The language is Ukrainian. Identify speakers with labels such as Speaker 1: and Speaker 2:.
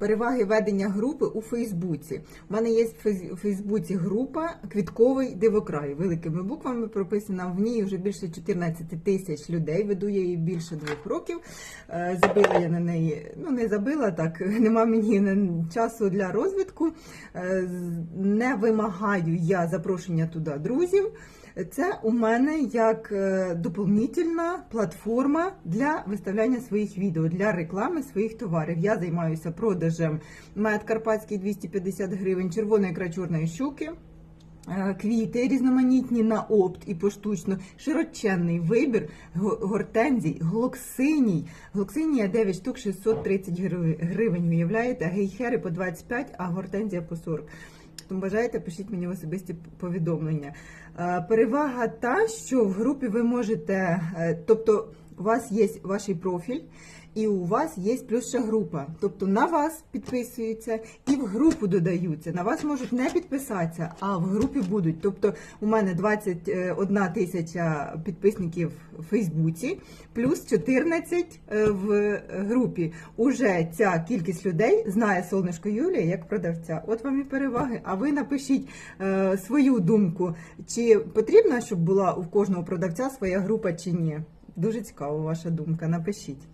Speaker 1: Переваги ведення групи у Фейсбуці. У мене є в Фейсбуці група Квітковий дивокрай. Великими буквами прописана. В ній вже більше 14 тисяч людей. Веду я її більше двох років. Е, Забила я на неї. Ну не забила так. Нема мені часу для розвитку. Е, Не вимагаю я запрошення туди друзів. Це у мене як е, доповнительна платформа для виставляння своїх відео, для реклами своїх товарів. Я займаюся продажем мед карпатський 250 гривень, червона ікра чорної щуки. е, Квіти різноманітні на опт і поштучно, широченний вибір гортензій, глоксиній. Глоксинія 9 штук 630 гривень, гривень, уявляєте, гейхери по 25, а гортензія по 40. Тому бажаєте, пишіть мені в особисті повідомлення. Е, Перевага та, що в групі ви можете, е, тобто у вас є ваш профіль, і у вас є плюс ще група. Тобто на вас підписуються і в групу додаються. На вас можуть не підписатися, а в групі будуть. Тобто у мене 21 тисяча підписників в Фейсбуці, плюс 14 е, в групі. Уже ця кількість людей знає сонечко Юлія як продавця. От вам і переваги. А ви напишіть е, свою думку, чи потрібно, щоб була у кожного продавця своя група, чи ні. Дуже цікава ваша думка. Напишіть.